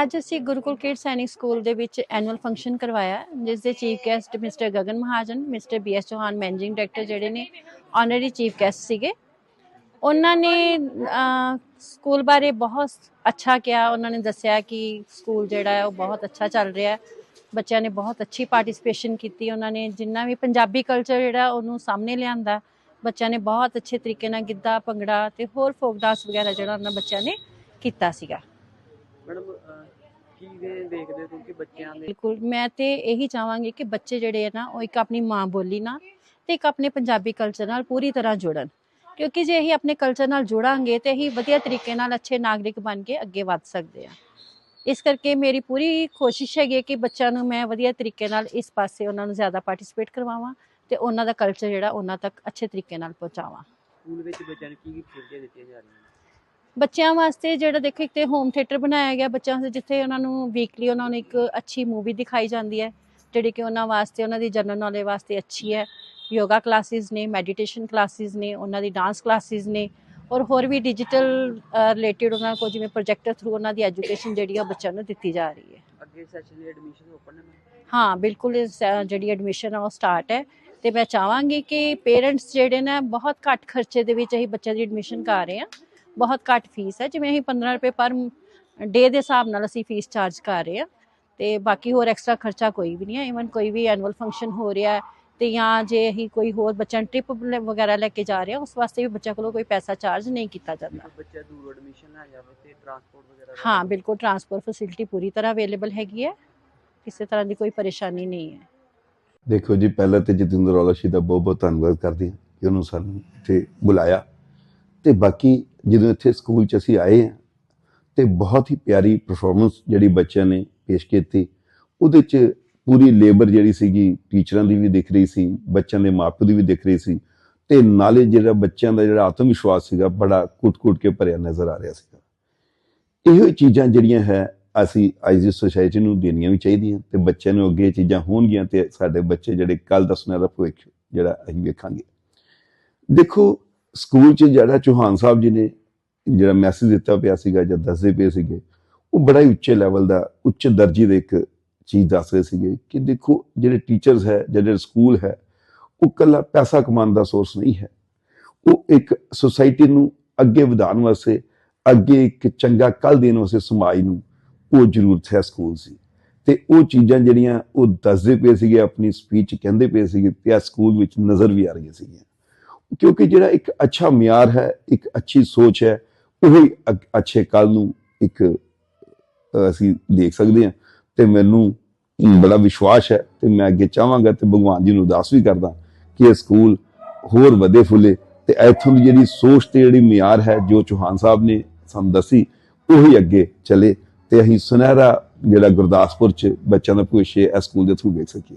ਅੱਜ ਅਸੀਂ ਗੁਰੂਕੁਲ ਕਿਡ ਸੈਨਿਕ ਸਕੂਲ ਦੇ ਵਿੱਚ ਐਨੂਅਲ ਫੰਕਸ਼ਨ ਕਰਵਾਇਆ, ਜਿਸ ਦੇ chief guest mister Gagan Mahajan mister B S Chauhan managing director ਜਿਹੜੇ ਨੇ ਆਨਰਰੀ ਚੀਫ ਗੈਸਟ ਸੀਗੇ। ਉਹਨਾਂ ਨੇ ਸਕੂਲ ਬਾਰੇ ਬਹੁਤ ਅੱਛਾ ਕਿਹਾ, ਉਹਨਾਂ ਨੇ ਦੱਸਿਆ ਕਿ ਸਕੂਲ ਜਿਹੜਾ ਹੈ ਉਹ ਬਹੁਤ ਅੱਛਾ ਚੱਲ ਰਿਹਾ ਹੈ। ਬੱਚਿਆਂ ਨੇ ਬਹੁਤ ਅੱਛੀ ਪਾਰਟਿਸਿਪੇਸ਼ਨ ਕੀਤੀ, ਉਹਨਾਂ ਨੇ ਜਿੰਨਾ ਵੀ ਪੰਜਾਬੀ ਕਲਚਰ ਜਿਹੜਾ ਉਹਨੂੰ ਸਾਹਮਣੇ ਲਿਆਂਦਾ, ਬੱਚਿਆਂ ਨੇ ਬਹੁਤ ਅੱਛੇ ਤਰੀਕੇ ਨਾਲ ਗਿੱਧਾ, ਭੰਗੜਾ ਤੇ ਹੋਰ ਫੋਕ ਡਾਂਸ ਵਗੈਰਾ ਜਿਹੜਾ ਉਹਨਾਂ ਬੱਚਿਆਂ ਨੇ ਕੀਤਾ ਸੀਗਾ। ਮੈਡਮ ਅਹ, ਕਿਵੇਂ ਦੇਖਦੇ ਹੋ ਕਿਉਂਕਿ ਬੱਚਿਆਂ ਦੇ? ਬਿਲਕੁਲ ਮੈਂ ਤੇ ਇਹੀ ਚਾਹਾਂਗੀ ਕਿ ਬੱਚੇ ਜਿਹੜੇ ਆ ਨਾ ਉਹ ਇੱਕ ਆਪਣੀ ਮਾਂ ਬੋਲੀ ਨਾਲ ਤੇ ਇੱਕ ਆਪਣੇ ਪੰਜਾਬੀ ਕਲਚਰ ਨਾਲ ਪੂਰੀ ਤਰ੍ਹਾਂ ਜੁੜਨ। ਕਿਉਂਕਿ ਜੇ ਅਸੀਂ ਆਪਣੇ ਕਲਚਰ ਨਾਲ ਜੁੜਾਂਗੇ ਤੇ ਅਸੀਂ ਵਧੀਆ ਤਰੀਕੇ ਨਾਲ ਅੱਛੇ ਨਾਗਰਿਕ ਬਣ ਕੇ ਅੱਗੇ ਵੱਧ ਸਕਦੇ ਹਾਂ। ਇਸ ਕਰਕੇ ਮੇਰੀ ਪੂਰੀ ਕੋਸ਼ਿਸ਼ ਹੈਗੀ ਹੈ ਕਿ ਬੱਚਿਆਂ ਨੂੰ ਮੈਂ ਵਧੀਆ ਤਰੀਕੇ ਨਾਲ ਇਸ ਪਾਸੇ ਉਹਨਾਂ ਨੂੰ ਜ਼ਿਆਦਾ ਪਾਰਟਿਸਿਪੇਟ ਕਰਵਾਵਾਂ ਤੇ ਉਹਨਾਂ ਦਾ ਕਲਚਰ ਜਿਹੜਾ ਉਹਨਾਂ ਤੱਕ ਅੱਛੇ ਤਰੀਕੇ ਨਾਲ ਪਹੁੰਚਾਵਾਂ। ਸਕੂਲ ਵਿੱਚ ਬੱਚਿਆਂ ਨੂੰ ਕੀ ਕੀ ਫੈਸਿਲਿਟੀਆਂ ਦਿੱਤੀਆਂ ਜਾ ਰਹੀਆਂ ਨੇ? ਬੱਚਿਆਂ ਵਾਸਤੇ ਜਿਹੜਾ ਦੇਖੋ ਇੱਕ ਤੇ ਹੋਮ ਥੀਏਟਰ ਬਣਾਇਆ ਗਿਆ ਬੱਚਿਆਂ ਵਾਸਤੇ ਜਿੱਥੇ ਉਹਨਾਂ ਨੂੰ ਵੀਕਲੀ ਉਹਨਾਂ ਨੂੰ ਇੱਕ ਅੱਛੀ ਮੂਵੀ ਦਿਖਾਈ ਜਾਂਦੀ ਹੈ ਜਿਹੜੀ ਕਿ ਉਹਨਾਂ ਵਾਸਤੇ ਉਹਨਾਂ ਦੀ ਜਨਰਲ ਨੌਲੇਜ ਵਾਸਤੇ ਅੱਛੀ ਹੈ। ਯੋਗਾ ਕਲਾਸਿਸ ਨੇ ਮੈਡੀਟੇਸ਼ਨ ਕਲਾਸਿਸ ਨੇ ਉਹਨਾਂ ਦੀ ਡਾਂਸ ਕਲਾਸਿਸ ਨੇ ਔਰ ਹੋਰ ਵੀ ਡਿਜੀਟਲ ਰਿਲੇਟਡ ਉਹਨਾਂ ਕੋਲ ਜਿਵੇਂ ਪ੍ਰੋਜੈਕਟਰ ਥਰੂ ਉਹਨਾਂ ਦੀ ਐਜੂਕੇਸ਼ਨ ਜਿਹੜੀ ਆ ਬੱਚਿਆਂ ਨੂੰ ਦਿੱਤੀ ਜਾ ਰਹੀ ਹੈ। ਅੱਗੇ ਸੈਸ਼ਨ ਲਈ ਐਡਮਿਸ਼ਨ ਓਪਨ ਨੇ ਮੈਮ? ਹਾਂ ਬਿਲਕੁਲ ਇਸ, ਜਿਹੜੀ ਐਡਮਿਸ਼ਨ ਆ ਉਹ ਸਟਾਰਟ ਹੈ। ਤੇ ਮੈਂ ਚਾਹਾਂਗੀ ਕਿ ਪੇਰੈਂਟਸ ਜਿਹੜੇ ਨੇ ਬਹੁਤ ਘੱਟ ਖਰਚੇ ਦੇ ਵਿੱਚ ਅਸੀਂ ਬੱਚਿਆਂ ਦੀ ਐਡਮਿਸ਼ਨ ਕਰ ਰਹੇ ਹਾਂ। ਬਹੁਤ ਘੱਟ ਫੀਸ ਹੈ ਜਿਵੇਂ ਅਸੀਂ 15 ਰੁਪਏ ਪਰ ਡੇ ਦੇ ਹਿਸਾਬ ਨਾਲ ਅਸੀਂ ਫੀਸ ਚਾਰਜ ਕਰ ਰਹੇ ਹਾਂ। ਤੇ ਬਾਕੀ ਹੋਰ ਐਕਸਟਰਾ ਖਰਚਾ ਕੋਈ ਵੀ ਨਹੀਂ ਹੈ ਇਵਨ ਕੋਈ ਵੀ ਐਨੂਅਲ ਫੰਕਸ਼ਨ ਹੋ ਰਿਹਾ ਹੈ ਤੇ ਜਾਂ ਜੇ ਅਸੀਂ ਕੋਈ ਹੋਰ ਬੱਚਿਆਂ ਨੂੰ ਟ੍ਰਿਪ ਵਗੈਰਾ ਲੈ ਕੇ ਜਾ ਰਹੇ ਹਾਂ ਉਸ ਵਾਸਤੇ ਵੀ ਬੱਚਿਆਂ ਕੋਲੋਂ ਕੋਈ ਪੈਸਾ ਚਾਰਜ ਨਹੀਂ ਕੀਤਾ ਜਾਂਦਾ। ਬੱਚਾ ਦੂਰ ਐਡਮਿਸ਼ਨ ਲੈ ਜਾਵੇ ਤੇ ਟਰਾਂਸਪੋਰਟ ਵਗੈਰਾ ਹਾਂ ਬਿਲਕੁਲ ਟਰਾਂਸਪੋਰਟ ਫੈਸਿਲਿਟੀ ਪੂਰੀ ਤਰ੍ਹਾਂ ਅਵੇਲੇਬਲ ਹੈਗੀ ਹੈ। ਕਿਸੇ ਤਰ੍ਹਾਂ ਦੀ ਕੋਈ ਪਰੇਸ਼ਾਨੀ ਨਹੀਂ ਹੈ। ਦੇਖੋ ਜੀ ਪਹਿਲਾਂ ਤੇ ਜਤਿੰਦਰ ਔਲਖੀ ਦਾ ਬਹੁਤ ਬਹੁਤ ਧੰਨਵਾਦ ਕਰਦੇ ਹਾਂ ਕਿ ਉਹਨੂੰ ਸਾਨੂੰ ਇੱਥੇ ਬੁਲਾਇਆ। ਤੇ ਬਾਕੀ ਜਦੋਂ ਇੱਥੇ ਸਕੂਲ 'ਚ ਅਸੀਂ ਆਏ ਹਾਂ, ਤੇ ਬਹੁਤ ਹੀ ਪਿਆਰੀ ਪਰਫਾਰਮੈਂਸ ਜਿਹੜੀ ਬੱਚਿਆਂ ਨੇ ਪੇਸ਼ ਕੀਤੀ। ਉਹਦੇ 'ਚ ਪੂਰੀ ਲੇਬਰ ਜਿਹੜੀ ਸੀਗੀ ਟੀਚਰਾਂ ਦੀ ਵੀ ਦਿਖ ਰਹੀ ਸੀ, ਬੱਚਿਆਂ ਦੇ ਮਾਪਿਆਂ ਦੀ ਵੀ ਦਿਖ ਰਹੀ ਸੀ, ਤੇ ਨਾਲੇ ਜਿਹੜਾ ਬੱਚਿਆਂ ਦਾ ਜਿਹੜਾ ਆਤਮ ਵਿਸ਼ਵਾਸ ਸੀਗਾ, ਬੜਾ ਕੁੱਟ-ਕੁੱਟ ਕੇ ਭਰਿਆ ਨਜ਼ਰ ਆ ਰਿਹਾ ਸੀਗਾ। ਇਹੋ ਹੀ ਚੀਜ਼ਾਂ ਜਿਹੜੀਆਂ ਹੈ, ਅਸੀਂ ਅੱਜ ਦੀ ਸੋਸਾਇਟੀ ਨੂੰ ਦੇਣੀਆਂ ਵੀ ਚਾਹੀਦੀਆਂ, ਤੇ ਬੱਚਿਆਂ ਨੂੰ ਅੱਗੇ ਇਹ ਚੀਜ਼ਾਂ ਹੋਣਗੀਆਂ, ਤੇ ਸਾਡੇ ਬੱਚੇ ਜਿਹੜੇ ਕੱਲ ਦਾ ਸੁਨਹਿਰਾ ਭਵਿੱਖ ਜਿਹੜਾ ਅਸੀਂ ਵੇਖਾਂਗੇ। ਦੇਖੋ, ਸਕੂਲ 'ਚ ਜਿਹੜਾ ਚੌਹਾਨ ਸਾਹਿਬ ਜੀ ਨੇ ਜਿਹੜਾ ਮੈਸੇਜ ਦਿੱਤਾ ਪਿਆ ਸੀਗਾ ਜਾਂ ਦੱਸਦੇ ਪਏ ਸੀਗੇ, ਉਹ ਬੜਾ ਹੀ ਉੱਚੇ ਲੈਵਲ ਦਾ, ਉੱਚ ਦਰਜੇ ਦੇ ਇੱਕ ਚੀਜ਼ ਦੱਸ ਰਹੇ ਸੀਗੇ ਕਿ ਦੇਖੋ ਜਿਹੜੇ ਟੀਚਰਸ ਹੈ ਜਾਂ ਜਿਹੜੇ ਸਕੂਲ ਹੈ, ਉਹ ਕੱਲਾ ਪੈਸਾ ਕਮਾਉਣ ਦਾ ਸੋਰਸ ਨਹੀਂ ਹੈ। ਉਹ ਇੱਕ ਸੁਸਾਇਟੀ ਨੂੰ ਅੱਗੇ ਵਧਾਉਣ ਵਾਸਤੇ, ਅੱਗੇ ਇੱਕ ਚੰਗਾ ਕੱਲ ਦੇਣ ਵਾਸਤੇ ਸਮਾਜ ਨੂੰ ਉਹ ਜ਼ਰੂਰਤ ਹੈ ਸਕੂਲ ਸੀ ਤੇ ਉਹ ਚੀਜ਼ਾਂ ਜਿਹੜੀਆਂ ਉਹ ਦੱਸਦੇ ਪਏ ਸੀਗੇ, ਆਪਣੀ ਸਪੀਚ ਕਹਿੰਦੇ ਪਏ ਸੀਗੇ, ਤੇ ਆ ਸਕੂਲ ਵਿੱਚ ਨਜ਼ਰ ਵੀ ਆ ਰਹੀਆਂ ਸੀਗੀਆਂ। ਕਿਉਂਕਿ ਜਿਹੜਾ ਇੱਕ ਅੱਛਾ ਮਿਆਰ ਹੈ, ਇੱਕ ਅੱਛੀ ਸੋਚ ਹੈ ਉਹ ਅੱਛੇ ਕੱਲ ਨੂੰ ਇੱਕ ਅਸੀਂ ਦੇਖ ਸਕਦੇ ਹਾਂ ਤੇ ਮੈਨੂੰ ਬੜਾ ਵਿਸ਼ਵਾਸ ਹੈ ਤੇ ਮੈਂ ਅੱਗੇ ਚਾਹਾਂਗਾ ਤੇ ਭਗਵਾਨ ਜੀ ਨੂੰ ਅਰਦਾਸ ਵੀ ਕਰਦਾ ਕਿ ਇਹ ਸਕੂਲ ਹੋਰ ਵਧੇ ਫੁੱਲੇ ਤੇ ਇੱਥੋਂ ਦੀ ਜਿਹੜੀ ਸੋਚ ਤੇ ਜਿਹੜੀ ਮਿਆਰ ਹੈ ਜੋ ਚੌਹਾਨ ਸਾਹਿਬ ਨੇ ਸਾਨੂੰ ਦੱਸੀ ਉਹੀ ਅੱਗੇ ਚੱਲੇ ਤੇ ਅਸੀਂ ਸੁਨਹਿਰਾ ਜਿਹੜਾ ਗੁਰਦਾਸਪੁਰ ਚ ਬੱਚਿਆਂ ਦਾ ਭਵਿੱਖ ਇਸ ਸਕੂਲ ਦੇ ਥਰੂ ਵੇਖ ਸਕੀਏ।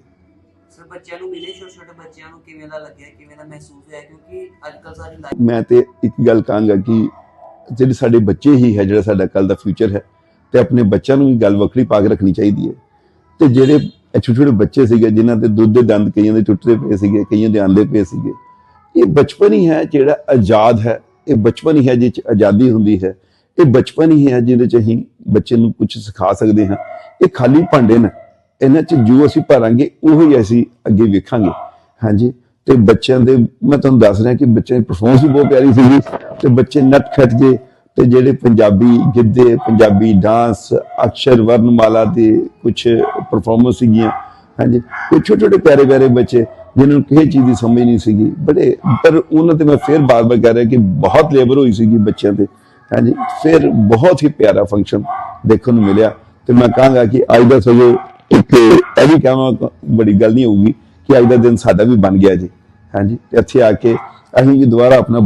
ਸਰ ਬੱਚਿਆਂ ਨੂੰ ਮਿਲੇ ਛੋਟੇ ਛੋਟੇ ਬੱਚਿਆਂ ਨੂੰ ਕਿਵੇਂ ਦਾ ਲੱਗਿਆ ਕਿਵੇਂ ਦਾ ਮਹਿਸੂਸ ਹੋਇਆ? ਕਿਉਂਕਿ ਅੱਜ ਕੱਲ੍ਹ ਸਾਰੀ ਮੈਂ ਤੇ ਇੱਕ ਗੱਲ ਕਹਾਂਗਾ ਕਿ ਜਿਹੜੇ ਸਾਡੇ ਬੱਚੇ ਹੀ ਹੈ, ਜਿਹੜਾ ਸਾਡਾ ਕੱਲ ਦਾ ਫਿਊਚਰ ਹੈ, ਤੇ ਆਪਣੇ ਬੱਚਿਆਂ ਨੂੰ ਵੀ ਗੱਲ ਵੱਖਰੀ ਪਾ ਕੇ ਰੱਖਣੀ ਚਾਹੀਦੀ ਹੈ। ਤੇ ਜਿਹੜੇ ਛੋਟੇ ਛੋਟੇ ਬੱਚੇ ਸੀਗੇ, ਜਿਨ੍ਹਾਂ ਦੇ ਦੁੱਧ ਦੇ ਦੰਦ ਕਈਆਂ ਦੇ ਟੁੱਟਦੇ ਪਏ ਸੀਗੇ, ਕਈਆਂ ਦੇ ਆਂਦੇ ਪਏ ਸੀਗੇ, ਇਹ ਬਚਪਨ ਹੀ ਹੈ ਜਿਹੜਾ ਆਜ਼ਾਦ ਹੈ। ਇਹ ਬਚਪਨ ਹੀ ਹੈ ਜਿਹ ਚ ਆਜ਼ਾਦੀ ਹੁੰਦੀ ਹੈ। ਇਹ ਬਚਪਨ ਹੀ ਹੈ ਜਿਹਦੇ ਚ ਅਸੀਂ ਬੱਚੇ ਨੂੰ ਕੁਝ ਸਿਖਾ ਸਕਦੇ ਹਾਂ। ਇਹ ਖਾਲੀ ਭਾਂਡੇ ਨੇ। ਇਹਨਾਂ ਚ ਜੋ ਅਸੀਂ ਭਰਾਂਗੇ, ਉਹੀ ਅਸੀਂ ਅੱਗੇ ਵੇਖਾਂਗੇ। ਹਾਂਜੀ। ਤੇ ਬੱਚਿਆਂ ਦੇ, ਮੈਂ ਤੁਹਾਨੂੰ ਦੱਸ ਰਿਹਾ ਕਿ ਬੱਚਿਆਂ ਦੀ ਪਰਫਾਰਮੈਂਸ ਵੀ ਬਹੁਤ ਪਿਆਰੀ ਸੀਗੀ ਤੇ ਬੱਚੇ ਨੱਟ ਖੱਟ ਗਏ, ਤੇ ਜਿਹੜੇ ਪੰਜਾਬੀ ਗਿੱਧੇ, ਪੰਜਾਬੀ ਡਾਂਸ ਅਕਸ਼ਰ ਵਰਨਮਾਲਾ ਦੇ ਕੁਝ ਪਰਫਾਰਮੈਂਸ ਸੀਗੀਆਂ, ਹਾਂਜੀ ਕੁਝ ਛੋਟੇ ਛੋਟੇ ਪਿਆਰੇ ਪਿਆਰੇ ਬੱਚੇ, ਜਿਨ੍ਹਾਂ ਨੂੰ ਕਿਸੇ ਚੀਜ਼ ਦੀ ਸਮਝ ਨਹੀਂ ਸੀਗੀ, ਬੜੇ, ਪਰ ਉਹਨਾਂ ਤੇ ਮੈਂ ਫੇਰ ਬਾਰ-ਬਾਰ ਕਹਿ ਰਿਹਾ ਕਿ ਬਹੁਤ ਲੇਬਰ ਹੋਈ ਸੀਗੀ ਬੱਚਿਆਂ ਤੇ, ਹਾਂਜੀ, ਫਿਰ ਬਹੁਤ ਹੀ ਪਿਆਰਾ ਫੰਕਸ਼ਨ ਦੇਖਣ ਨੂੰ ਮਿਲਿਆ, ਤੇ ਮੈਂ ਕਹਾਂਗਾ ਕਿ ਅੱਜ ਦਾ ਸਗੋਂ ਇੱਕ ਇਹ ਵੀ ਕਹਾਂ ਬੜੀ ਗੱਲ ਨਹੀਂ ਹੋਊਗੀ ਕਿ ਅੱਜ ਦਾ ਦਿਨ ਸਾਡਾ ਵੀ ਬਣ ਗਿਆ ਜੀ। ਹਾਂਜੀ ਇੱਥੇ ਆ ਕੇ ਅਸੀਂ ਵੀ ਦੁਬਾਰਾ ਆਪਣਾ